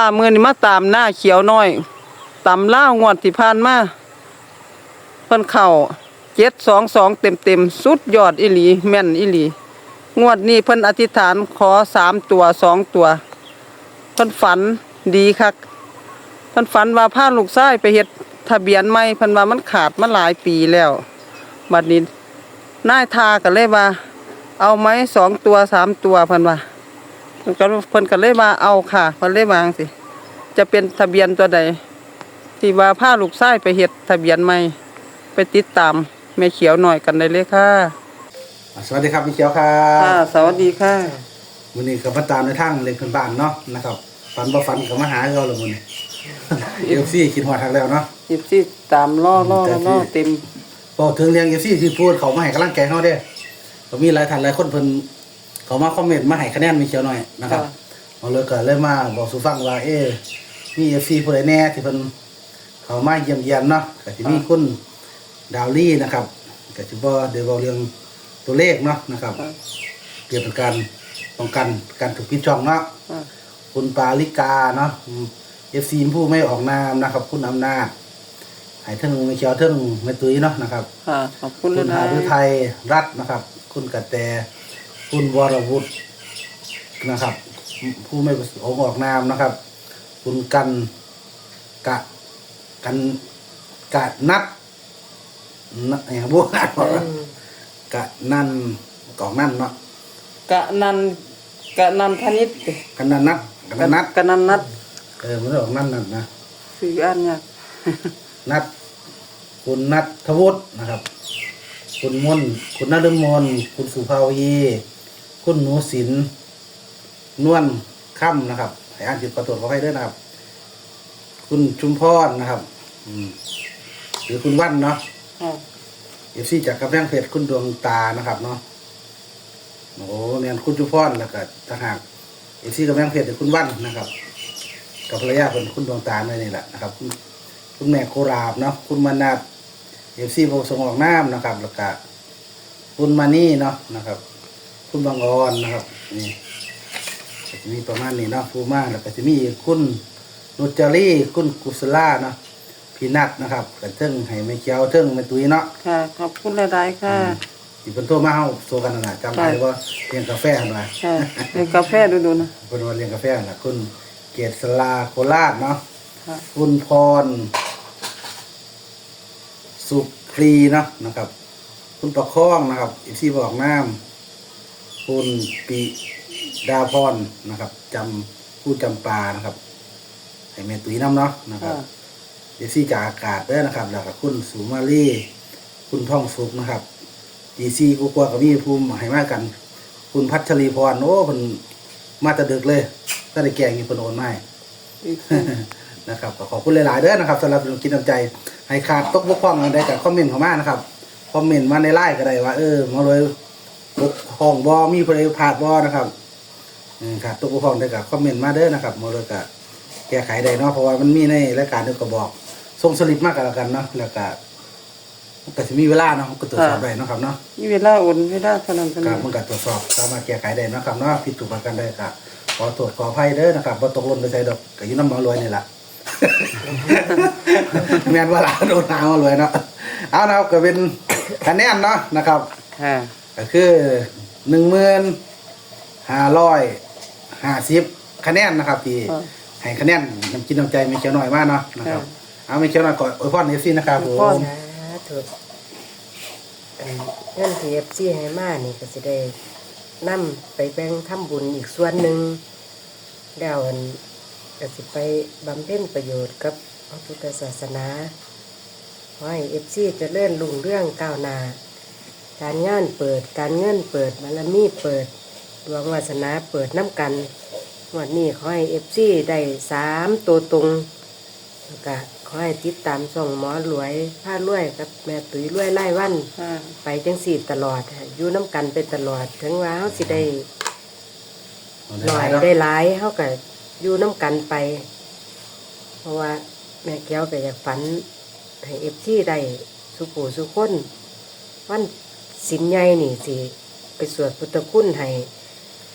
อ่ามือนี่มาตามหน้าเขียวน้อยตำล่างวดที่ผ่านมาเพิ่นเข้าเจ็ดสองสองเต็มเต็มสุดยอดอิหลี แม่นอิหลี งวดนี้เพิ่นอธิษฐานขอสามตัวสองตัว เพิ่นฝันดีคักเพิ่นฝันว่าพาลูกชายไปเฮ็ดทะเบียนใหม่เพิ่นว่ามันขาดมาหลายปีแล้วบัดนี้นายทาก็เลยว่า เอาไหมสองตัวสามตัวเพิ่นว่า ก็เพิ่นก็เลยว่าเอาค่ะเพิ่นเลยวาจั่งสิ จะเป็นทะเบียนตัวใดที่ว่าพาลูกชายไปเฮ็ดทะเบียนใหม่ไปติดตามแม่เขียวหน่อยกันได้เลยค่ะอะสวัสดีครับพี่เขียวครัค่ะบสวัสดีค่ะวันนี้กับมาตามในทางเล็กขึ้นบ้านเนาะนะครับฝันบ่ฝันกับมาหาเราเลยมื้อนี้เอฟซีคิดฮอดทางแล้วเนาะ ยิบซี่ตามล่อล่อล่อล่อเต็ม บอกถึงเรื่องเอฟซีที่พูดเขามาให้กำลังใจเฮาเด้ก็มีหลายท่านหลายคนเพิ่น เขามาคอมเมนต์มาให้คะแนนมีเขียวหน่อยนะครับค่ะเอาเลยก็เลยมาบอกสู่ฟังว่าเอ๊ะมีเอฟซีผู้ใดแน่ที่เพิ่นเขามาเยี่ยมเยียนเนาะก็สิมีคุณดาวลี่นะครับก็สิบ่ได้เว้าเรื่องตัวเลขเนาะนะครับค่ะเกี่ยวกับการป้องกันการถูกพิดช่องเนาะค่ะคุณปาลิกาเนาะเอฟซีผู้ไม่ออกนามนะครับ คุณอำนาจใหายเทิงไม่เขียวเทิงไม่ตุ้ยเนาะนะครับค่ะขอบคุณคุณนะหาฤทัยรัตน์นะครับ คุณกระแต คุณวรวุฒินะครับ ผู้ไม่ประสงค์ออกนามนะครับ คุณกันกะกันกะนัดนะอย่างพวกอ่านบอกว่ากะนันกองนั่นเนาะกะนันกะนันพนิษฐ์กันนันนัดกันนัดกะนันนัดเออมันออกนั่นนั่นนะคืออันเนี่ยากนัดคุณนัททวุฒินะครับ คุณมนต์คุณนฤมลคุณสุภาวี คุณหนูศิลป์นวลค่ำนะครับให้อ่านจิตประตรวจขอให้ด้วยนะครับ คุณชุมพรนะครับ อืมหรือคุณวันเนาะค่ะเอฟซีจากกำแพงเพชรคุณดวงตานะครับเนาะโอ้โหเนี่ยคุณชุมพรแล้วก็ทหารเอฟซีกำแพงเพชรเป็นคุณวันนะครับ กับภรรยาเป็นคุณดวงตาเนี่ยนี่แหละนะครับ คุณคุณแม่โคราบเนาะคุณมนัดเอฟซีโบสงออกน้ำนะครับ แล้วก็คุณมานี่เนาะนะครับ คุณบางออนนะครับนี่ก็จะมีประมาณนี้เนาะผู้มาแล้วก็จะมีคุณนุจจารีคุณกุศลาเนาะพี่นัทนะครับกันเทิงให้ไม่เขียวเทิงไม่ตุ้ยเนาะค่ะ ขอบคุณหลายๆค่ะที่เป็นโทรมาเฮาโซกันนั่นน่ะจำได้ว่าเลี้ยงกาแฟหั่นว่าค่ะเป็นกาแฟดูๆนะเป็นวันเลี้ยงกาแฟนั่นล่ะคุณเกษลาโคราชเนาะค่ะคุณพร สุพรีเนาะนะครับ คุณประคองนะครับอีซี่บอกน้ำ คุณปิดาพรนะครับจำผู้จำปานะครับให้แม่ตุ้ยน้ำเนาะนะครับค่ะเอซี่จากอากาศเด้อนะครับ แล้วก็คุณสุมาลีคุณท่องสุขนะครับดีซีกูกลัวกับมีภูมิให้มากกัน คุณพัชรีพรโอ้เพิ่นมาแตะดึกเลยถ้าได้แกงนี่เพิ่นโอนมาให้ดีขึ้นนะครับก็ขอบคุณหลายๆเด้อนะครับสำหรับกินน้ำใจ ให้ขาดตกบกพร่องอะไรกับคอมเมนต์เข้ามานะครับ คอมเมนต์มาในไลน์ก็ได้ว่าเออมาเลย บกพร่องบอมีประเด็นขาดบอนะครับอืมขาดตกบกพร่องได้กับคอมเมนต์มาเด้อนะครับมาเลยกับแก้ไขได้เนาะเพราะว่ามันมีในรายการเดียวก็บอกส่งสลิปมากกันแล้วกันเนาะแล้วก็มันก็จะมีเวลาเนาะมันก็ตรวจสอบได้เนาะครับเนาะนี่เวลาโอนเวลาเท่านั้นเท่าครันั้บนมันก็ตรวจสอบสามารถแก้ไขได้นะครับเนาะผิดถูกประกันได้ครับขอตรวจขออภัยเด้อนะครับว่าตกหล่นไปใส่ดอกก็อยืนน้ำหมอรวยนี่แหละ แม่นว่าหลาโดนหามารวยเนาะเอานะครับก็เป็นคะแนนเนาะนะครับ ค่ะ ก็คือหนึ่งหมื่นห้าร้อยห้าสิบคะแนนนะครับที่ค่ะให้คะแนนน้ำกินน้ำใจไม่เขียวหน่อยมากเนาะนะครับค่ะเอาไม่เขียวหน่อยก่อนอวยพรเอฟซีนะครับผอวยพรมสาธุอันเงินที่เอฟซีให้มานี่ก็สิได้นำไปแบ่งทำบุญอีกส่วนหนึ่งแล้วอันก็สิไปบำเพ็ญประโยชน์กับพระพุทธศาสนาขอให้เอฟซีเจะเลื่อนลุงเรื่องก้าวหน้า การงานเปิด การเงินเปิดบารมีเปิด ดวงวาสนาเปิดน้ำกันวันนี้ขอให้เอฟซีได้สามตัวตรงแล้วก็ขอให้ติดตามส่องหมอรวยผ้ารวยกับแม่ตุ้ยรวยไล่วันค่ะไปจังสีตลอดค่ะอยู่น้ำกันไปตลอด ถึงว่าเขาสิได้หน่อยได้หลายเขาก็อยู่น้ำกันไป เพราะว่าแม่แก้วก็อยากฝันให้เอฟซีได้สุปูสุคนวัน สินใหญ่นี่สิไปสวดพุทธคุณให้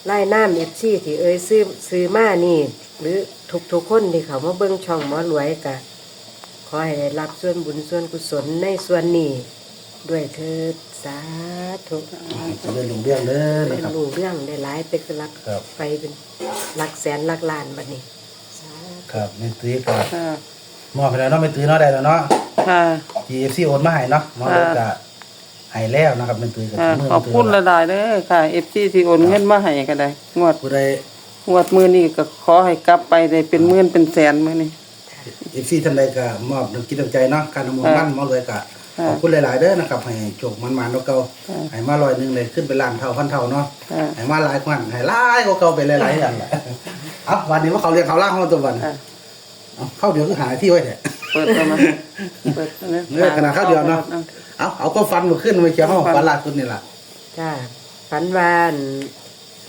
ไล่น้ำเอฟซีที่เอ้ยซื้อซื้อมานี่ หรือทุกทุกๆคนที่เขามาเบิ่งช่องหมอรวยกะขอให้ได้รับส่วนบุญส่วนกุศลในส่วนนี้ ด้วยเถิดสาธุจะเดินลงเรื่องเด้อเป็นะนครับ ลูกเรื่องได้หลายเป็นหลักครับ ไปเป็นหลักแสนหลักล้านบัดนี้สาธุ ครับแม่ตุ้ยก็ค่ะมอบไปแล้วเนาะแม่ตุ้ยเนาะได้แล้วเนาะค่ะ GFC โอนมาให้เนาะหมอเลยก็ให้แล้วนะครับแม่ตุ้ยก็ค่ะมืขอบคุณหลายๆเด้อค่ะ FC ที่โอนเงินมาให้ก็ได้งวดผู้ใดงวดมื้อนี้ก็ขอให้กลับไปได้เป็นหมื่นเป็นแสนมื้อนี้ FC ท่านใดก็มอบน้ำกินน้ำใจเนาะการน้ำมันมันหมอเลยก็ค่ะขอบคุณหลาย ๆ เด้อนะครับให้โชคมันๆเนาะเก่าค่ะให้มาร้อยหนึงเลยขึ้นไปล้านเท่าพันเท่าเนาะค่ะ ให้มาหลายกว่าให้หลายกว่าเก่าไปหลายๆอย่างแหละเอาวันนี้ว่าเขาเรียกเขาล่างเขาตัววันค่ะเอาเข้าเดี๋ยวก็หาที่ไว้เนี่ยเปิดตัวมาเปิดตัวเนื้อขนาดข้าวเดียวเนาะ เอาเอาก็ฟันมาขึ้นมาเขียวห้องฟันลาดคุณนี่ล่ะจ้าฝันวาอั่น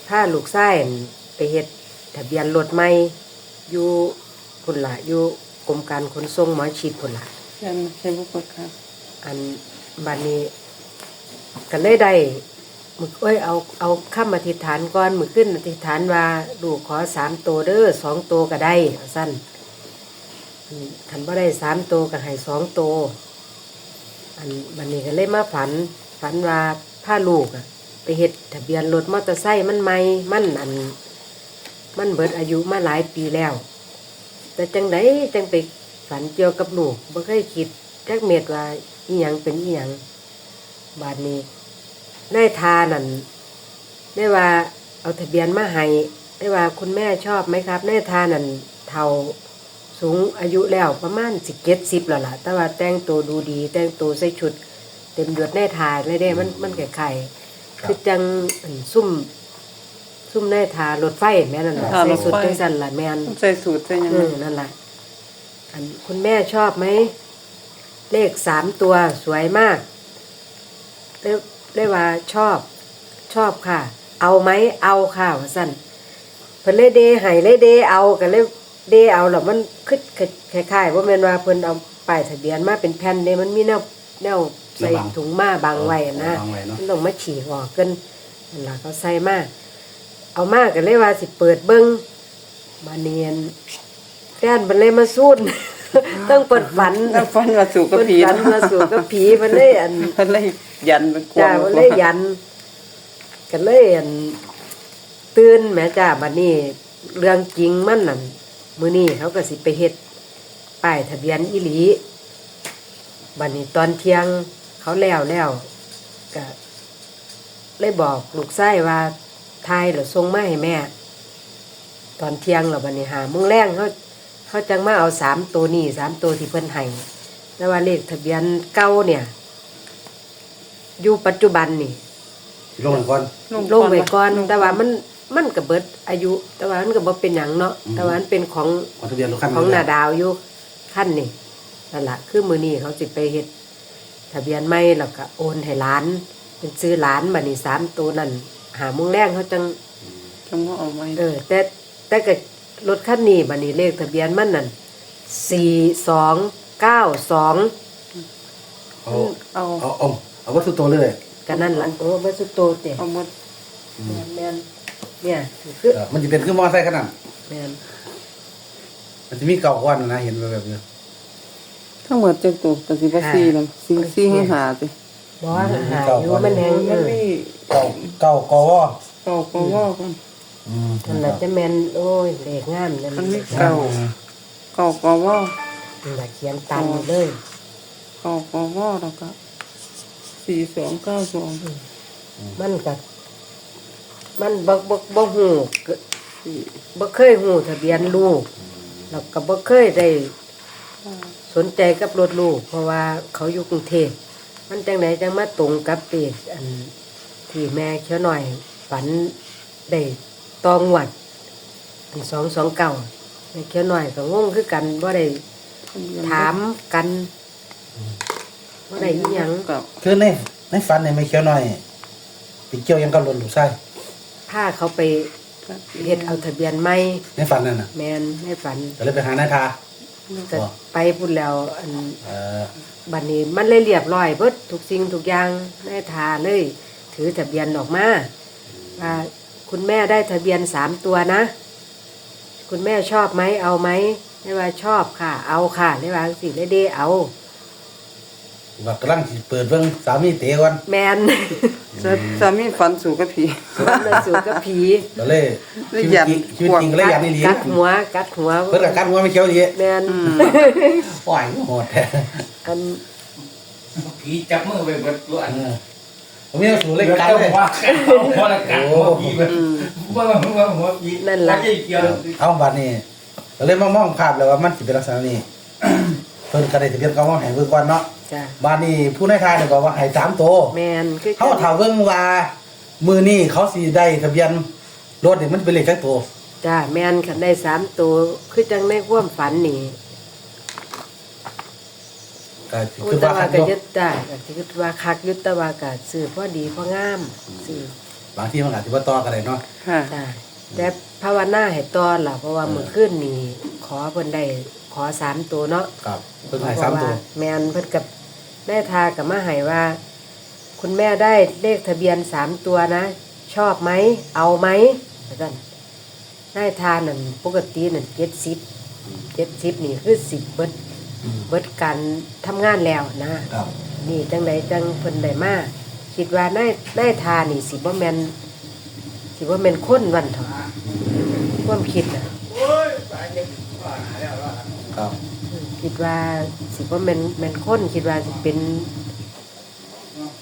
ถ้าลูกไส้อั่นไปเฮ็ดทะเบียนรถใหม่อยู่พุ่นละอยู่กรมการขนส่งหมอฉีดพุ่นละยันใช่บ่เปิดค่ะอันบัดนี้ก็เลยได้มึกเอ้ยเอาเอาคำอธิษฐานก่อนมือขึ้นอธิษฐานว่าลูกขอสามตัวเด้อสองตัวก็ได้ว่าสั้นอืมคันบ่ได้สามตัวก็ให้สองตัว อันบัดนี้ก็เลยมาฝัน ฝันว่าพาลูกอะไปเฮ็ดทะเบียนรถมอเตอร์ไซค์มันใหม่มันอัน มันเบิดอายุมาหลายปีแล้ว แต่จังไดจังไปฝันเกี่ยวกับลูกบ่เคยคิดจักเม็ดว่าอีหยังเป็นอีหยังบาดนี้นายทานั่นได้ว่าเอาทะเบียนมาให้ได้ว่าคุณแม่ชอบไหมครับนายทานั่นเท่า สูงอายุแล้วประมาณสิบเจ็ดสิบแล้วล่ะ แต่ว่าแต่งตัวดูดี แต่งตัวใส่ชุด เต็มยศนายทาเลยได้ มันมันไข่ไข่คือจังอั่นซุ่ม ซุ่มนายทารถไฟแม่นั่นแหละอ่าใส่รถไฟ สุดจังสันล่ะแม่น ใส่สูตรใส่หยังเออนั่นแหละอันคุณแม่ชอบไหม เลขสามตัวสวยมากเรียกเรียกว่าชอบ ชอบค่ะ เอาไหมเอาค่ะว่าสั้นเพิ่นเลยเดให้เลยเดเอากันเลย เดเอาแล้วมันคึดคล้ายๆว่าแม่นว่าเพิ่นเอาป้ายทะเบียนมาเป็นแผ่นเดมันมีแนวแนวใส่ถุงมาบางไว้นะวางไว้เนาะมันต้องมาฉีกออกกันนั่นล่ะเขาใส่มาเอามากันเลยว่าสิเปิดเบิ้งมาเนียนแฟนมันเลยมาสู้นต้องเปิดฝันแล้วฟันว่าสู่กับผีเปิดฝันมาสู่กับผีมันเลยอันเพิ่นเลยยันเป็นกวจ้างมันเลยยันกันเลยอันตื่นแหม่จ้าบัดนี้เรื่องจริงมันนั่น มื้อนี้เขาก็สิไปเฮ็ดป้ายทะเบียนอีหลีบัดนี้ตอนเที่ยงเขาแล้วแล้วก็เลยบอกลูกไส้ว่าทายหรือส่งมาให้แม่ ตอนเที่ยงหรอบันนี้หาโมุงแรงเขาเขาจังมาเอาสามตัวนี่สามตัวที่เพิ่นให้แต่ว่าเลขทะเบียนเก้าเนี่ย อยู่ปัจจุบันนี่ลงหนึ่งก่อนลงไว้ก่อนแต่ว่ามัน มันก็เบิดอายุ แต่ว่ามันก็บ่เป็นหยังเนาะอืมแต่ว่ามันเป็นของขอทะเบียนรถคันของนาดาวอยู่ขั้นนี่นั่นละคือมือนี้เขาสิไปเฮ็ดทะเบียนไม่แล้วก็โอนให้หลาน เป็นซื้อหลานบัดนี้สามตัวนั่นหาโมุงแรงเขาจังจังว่าเอาไว้เออแต่แต่กับรถคันนี้บัดนี้เลขทะเบียนมันนั่นสี่สองเก้าสองเอาเอาเอาเอาเอาวัตถุตัวเลยกันนั่นละโอ้มาสุดโตเตะเอาหมดแมน เนี่ยคือเออมันจะเป็นเครื่องมอไซค์ขนาดแมนมันจะมีเก่าก้อนนะเห็นแบบนี้ทั้งหมดจังตัวก็สิบ่ซี่นำซี่ซี่ให้หาสิบอกว่าหายอยู่มันแหงเอมันอมีเก่าเก่ากอวอเก่าก็ว่ากันอืมนั่นแหละจะแมนโอ้ยเลขงามนั่นมันมีเก้าเก่าเก่าก็ว่านั่นแหละเขียนตันเลยเก่าก็ว่าแล้วก็สี่สองเก้าสองมันก็ มันบ่บ่บ่ฮู้ก็บ่เคยฮู้ทะเบียนลูกแล้วก็บ่เคยได้สนใจกับรถลูก เพราะว่าเขาอยู่กรุงเทพมันจังไหนจังมาตรงกับเปดอันที่แม่เขียวหน่อย ฝันได้ตองวัดอันสองสองเก่าแม่เขียวหน่อยก็งงคือกันว่าได้ถามกันว่าได้ยังกับคือในในฝันในไม่เขียวหน่อยไปเกี่ยวยังกับรถลูกไส้ พาเขาไปเฮ็ดเอาทะเบียนใหม่ในฝันนั่นน่ะแมนให้ฝันก็เลยไปหานายทาก็ไปพูดแล้วอันเออบัดนี้มันเลยเรียบร้อยเบิดทุกสิ่งทุกอย่างได้ทาเลย ถือทะเบียนออกมาว่าคุณคุณแม่ได้ทะเบียนสามตัวนะ คุณแม่ชอบไหมเอาไหมได้ว่าชอบค่ะ เอาค่ะได้ว่าสิได้เด้เอาว่ากำลังสิเปิดเบิ่งสามีเตะก่อนแมน สาสามีฝันสู่กับผีมันเลยสู่กับผีก็เลยเลยชีหยัวิตดจริงชีวิตจริงก็เลยหยัดนี่หลีกัดหัวกัดหัวเพิ่นก็กัดหัวไม่เขียวดีแมนปล่อยโหดแท้อันผีจับมือไปเบิดล้วนเออผมมีสูตรเล่นกันเลย ว่าพอละกันหัวผีมันว่าว่าหัวผีไม่เกี่ยวเอาบัดนี้ก็เลยมามองภาพแล้วว่ามันสิเป็นลักษณะนี้ เพิ่นก็ได้ทะเบียนเก่ามาให้เบิ่งก่อนเนาะ จ้ะบ้านนี้ผู้ในทายเนี่ยบอกว่าให้สามตัวแมนคือเขาถามเบิ่งว่ามือนี้เขาสิได้ทะเบียนรถนี่มันเป็นเลขจักตัวจ้ะแมนคันได้สามตัวคือจังในความฝันนี่ก็สิอุคือตว่าวาคันก็เนาะยึดได้ก็สิคิดว่าคักยุตวาก็ซื้อพอดีพองามซื้อบางทีมันอาจสิบ่ต่อกันได้เนาะ ค่ะ จ้ะแต่ภาวนาให้ตอนล่ะเพราะว่ามื้อคืนนี่ขอเพิ่นได้ขอสามตัวเนาะ ครับเพิ่นให้สามตัว แมนเพิ่นกับ ได้ทากับมาให้ว่า คุณแม่ได้เลขทะเบียนสามตัวนะ ชอบไหม เอาไหมแล้วกันได้ทานั่นปกตินั่นเจ็ดสิบเจ็ดสิบนี่คือสิบเบิดอืมเบิดการทำงานแล้วนะ ครับนี่จังใดจังเพิ่นได้มาคิดว่าได้ได้ทานี่สิบ่แม่นสิบ่แม่นคนวันเถอะความคิดน่ะครับ คิดว่าสิว่าแมันแมันคนคิดว่าสิเป็น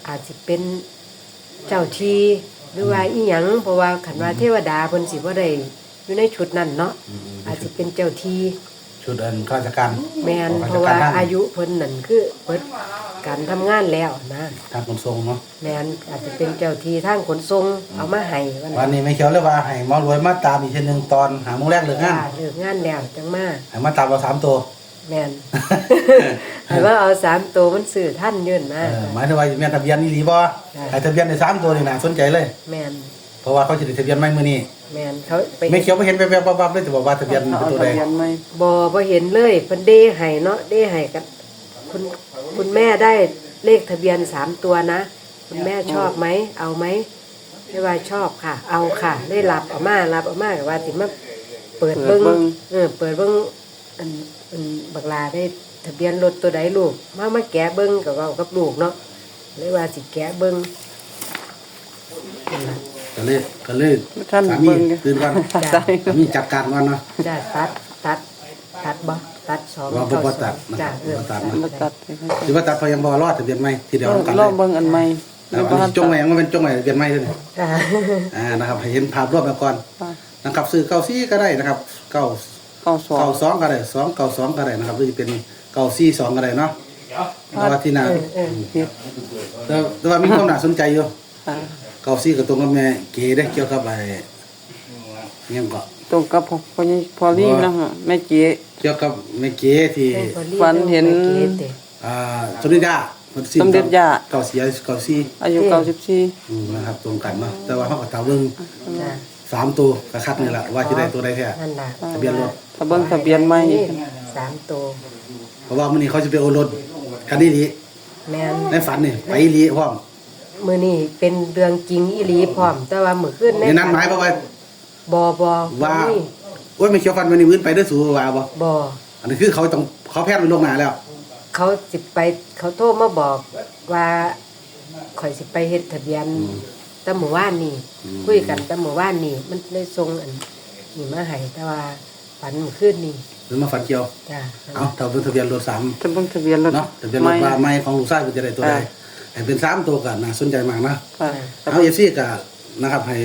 อาจสิเป็นเจ้าทีหรือว่าอีหยังเพราะว่าขันว่าเทวดาเพิ่นสิว่าได้อยู่ในชุดนั้นเนาะอืมอาจสิเป็นเจ้าทีชุดอันข้าราชการแมนของเพข้ราะชว่าการนั่นอายุเพิ่นนั่นคือเปิดการทำงานแล้วนะทางขนส่งเนาะแมนอาจจะเป็นเจ้าทีทางขนส่งเอามาให้วันวันนี้ไม่เขียวเลยว่าให้หมอรวยมาตามอีกทีหนึงตอนหาโมงแรกเลยงานจ้าเลิกงานแล้วจังมาให้มาตามเราสามตัว แมนให้ว่าเอาสามตัวมันสื่อท่านยืนเอนะอหมายถึงว่าแม่นทะเบียนนี่หลีบ่ใช่ให้ทะเบียนในสามตัวนี่น่าสนใจเลย แมนเพราะว่าเขาจะได้ทะเบียนใหม่มื้อนี้แมนเขาไปไม่เขียวไม่เห็นแวบๆปั๊บๆเลยแต่บอกว่าทะเบียนเอาเป็นตัวทะใดเบียนไหมบอพอเห็นเลยเพิ่นเดให้เนาะเดให้กับคุณคุณแม่ได้เลขทะเบียนสามตัวนะ คุณแม่ชอบไหมเอาไหมไม่ว่าชอบค่ะ เอาค่ะ ได้รับเออกมารับเออกมากับว่าสิมาเปิดเบิ้งเออเปิดเบิ้งอันอัน บักลาได้ทะเบียนรถตัวใดลูกมามาแกะเบิ้งกับเรากับลูกเนาะเลยว่าสิแกะเบิ้งนั่นล่ะก็เลยก็เลยท่านสามีเบิ่งอยู่ ตื่นก่อนใช่ สามีจัดการก่อนเนาะ จ้าตัดตัดตัดบ่ตัดสองว่าบ่บ่ตัดนะจ้าเออบ่ตัดนะ มาตัดให้เขาหรือว่าตัดพอยังบ่รอดทะเบียนใหม่ทีเดียวกันรเลอยเบิ่งอันใหม่แล้วอันนี้จงไว้ยังมันเป็นจงไว้ทะเบียนใหม่ด้วยนี่จ้า อ่านะครับให้เห็นภาพรวมไปก่อนค่ะนะครับซื้อเก้าซี่ก็ได้นะครับเก้า เก้าสอง เก้าสองก็ได้สองเก้าสองก็ได้นะครับหรือจะเป็นเก้าซี่สองก็ได้เนาะแต่ว่าที่น่าเออเออเฮ็ดแต่แต่ว่ามีความน่าสนใจอยู่ค่ะเก้าซี่กับตรงกับแม่เก๋ได้เกี่ยวกับอะไรยังก็ตรงกับพ่อพ่อพอลี่นะฮะแม่เจ๊เกี่ยวกับแม่เก๋ที่เออพอรีบฝันเห็นอาไว้เกตเด้อ่าสมเด็จย่าเพิ่นสิ้นสมเด็จย่า เก้าซี่เก้าซี่อายุเก้าสิบสี่อืมนะครับตรงกันเนาะแต่ว่าเขาก็ตาเบิ่งจ้า สามตัวกระคัดนี่แหละว่าจะได้ตัวใดแท้นั่นล่ะทะเบียนรถถ้าเบิ่งทะเบียนใหม่สามตัวเพราะว่ามื้อนี้เขาจะไปโอนรถกันนี่ดีแม่นในฝันนี่ไปอีหลีพร้อมมื้อนี้เป็นเรื่องจริงอีหลีพร้อม แต่ว่ามื้อคืนในนั้นหมายความว่า บ่บ่ว่า บ่มีโอ้ยไม่เขียวฟันวันนี้มื้อไปได้อสู่ว่าบ่บ่อันนี้คือเขาต้องเขาแพทย์ไปลวงหน้าแล้ว เขาสิไปเขาโทรมาบอกว่าข่อยสิไปเฮ็ดทะเบียน แตะหมู่ว่านนี่คุยกันแตะหมู่ว่านนี่มันได้ส่งอันนี่มาให้แต่ว่าฝันมื้อคืนนี่หรือมาฝันเกี่ยว จ้าเอาถ้าเป็นทะเบียนรถสามถ้าเบิ่งทะเบียนรถเนาะทะเบียนรถว่าไม่ของลูกชายมันจะได้ตัวใดอ่า ให้เป็นสามตัวกันน่าสนใจมากนะ ค่ะเอาเอฟซีก็นะครับให้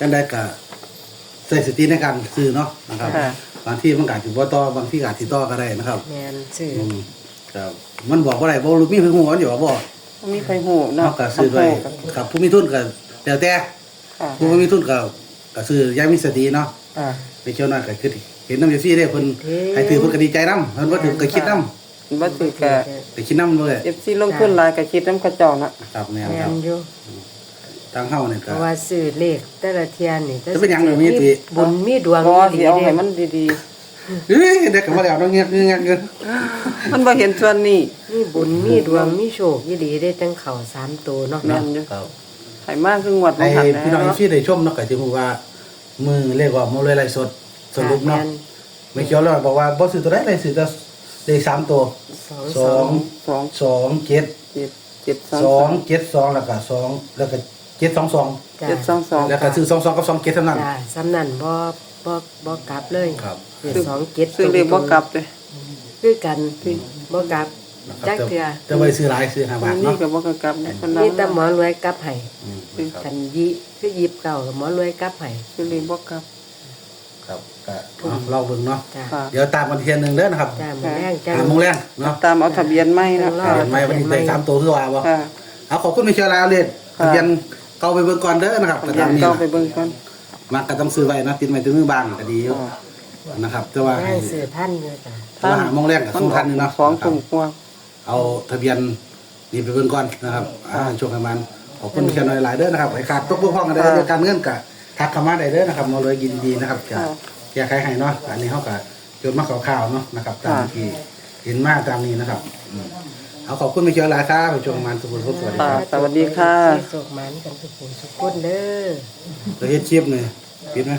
กันได้ก็ใส่สติในการซื้อเนาะนะครับค่ะ บางที่มันก็อาจสิบ่ต่อบางที่ก็อาจสิต่อก็ได้นะครับแม่นซื้ออืมก็มันบอกว่าไรบ่รู้มีเพิ่นฮู้ว่าอยู่ว่าบ่ บ่มีใครฮู้เนาะเนาะก็ซื้อด้วยครับผู้มีทุนก็แล้วแต่ค่ะผู้บ่มีทุนก็ก็ซื้ออยังมีสติเนาะอ่าไปเที่ยวนั่นก็คือเห็นน้ำเอฟซีได้เพิ่นเฮ้ให้ถือเพิ่นก็ดีใจนํเพิ่นบ่ถือก็คิดนํบ่ถือก็ไปคิดนํเลย FC ลงทุนหลายก็คิดนำเขาเจ้านะครับแม่นแม่ครับนอยู่ทางเฮานี่เพก็ ราะว่าซื้อเลขแต่ละเทียนนี่จะเป็นหยังเดี๋ยวนี้ติ บุญมีดวงบ่สิเอาดีให้ๆมันดี เอ้ยเด็กก็บ่ได้เอาเงี้ยเงี้ยเงี้ยๆมันบ่เห็นส่วนนี้มีบุญมีดวงมีโชคยี่ดีได้ตั้งเข่าสามตัวเนาะแม่นอยู่ครับให้มากคืองวดให้บ่หันพี่น้องแล้วที่ได้ชมเนาะก็สิฮู้ว่า มือเรียกว่ามือเลยไลฟ์สดสรุปเนาะแม่ไม่เกี่ยวแล้วบอกว่าบ่ซื้อตัวใดเลยซื้อแต่ได้สามตัวสองสสอองงสองสองเจ็ดเจ็ดเจ็ดสองสองเจ็ดสองแล้วก็สองแล้วก็เจ็ดสองสองจ้าเจ็ดสองสองแล้วก็ซื้อสองสองกับสองเจ็ดเท่านั้นจ้าสำนันบ่ บ่บ่กลับเลยครับคือสองเจ็ดซื้อเลขบ่กลับเลยคือกันบ่กลับนะครับจักแต่เทื่อแต่ไปซื้อหลายซื้อห้าบาทนี่เนาะก็บ่กลับเลยคนเรามีแต่หมอรวยกลับให้อืมครับกันยิคือยิบเก่ากับหมอรวยกลับให้ซื้อเลขบ่กลับครับก็เอาลองเบิ่งเนาะจ้าค่ะ เดี๋ยวตามกันเทียนหนึ่งเด้อนะครับจ้ามื้อแรงจังหาโมงแรงเนาะตามเอาทะเบียนใหม่นะรอเห็นไหมวันนี้ได้สามตัวคือว่าบ่ค่ะ เอาขอบคุณมิเชลลาเลดค่ะ ทะเบียนเก่าไปเบิ่งก่อนเด้อนะครับทะก็เบียตานมนี้เก่านะไปเบิ่งก่อน มักก็ต้องซื้อไว้นะติดไว้ถึงมือบ้านก็ดีอยู่อ๋อนะครับแต่ว่าแรงสื่อท่านอยู่จ้าแต่ว่าหาโมงแรงกับสู้ทันอยู่เนาะสองนะครัทุ่บมกว่าเอาทะเบียนนี่ไปเบิ่งก่อนนะครับอ่าช่วงประมาณขอบคุณมิเชลหลายๆเด้อนะครับไอ้ขาดตกบกพร่องกันได้เรื่องการเงินก็ทักเข้ามาได้เด้อนะครับมาเลยยินดีนะครับจะแก้ไขให้เนาะอันนี้เขาก็จดมาข่าวๆเนาะนะครับตามที่เห็นมาตามนี้นะครับอืมเอาขอบคุณไปเชียวหลายครับไปชมมันทุกคนทุกสวัสดีครับสวัสดีค่ะสุขมันกันทุกผู้ทุกคนเด้อ เราเฮ็ดชีพเลย ปิดไหม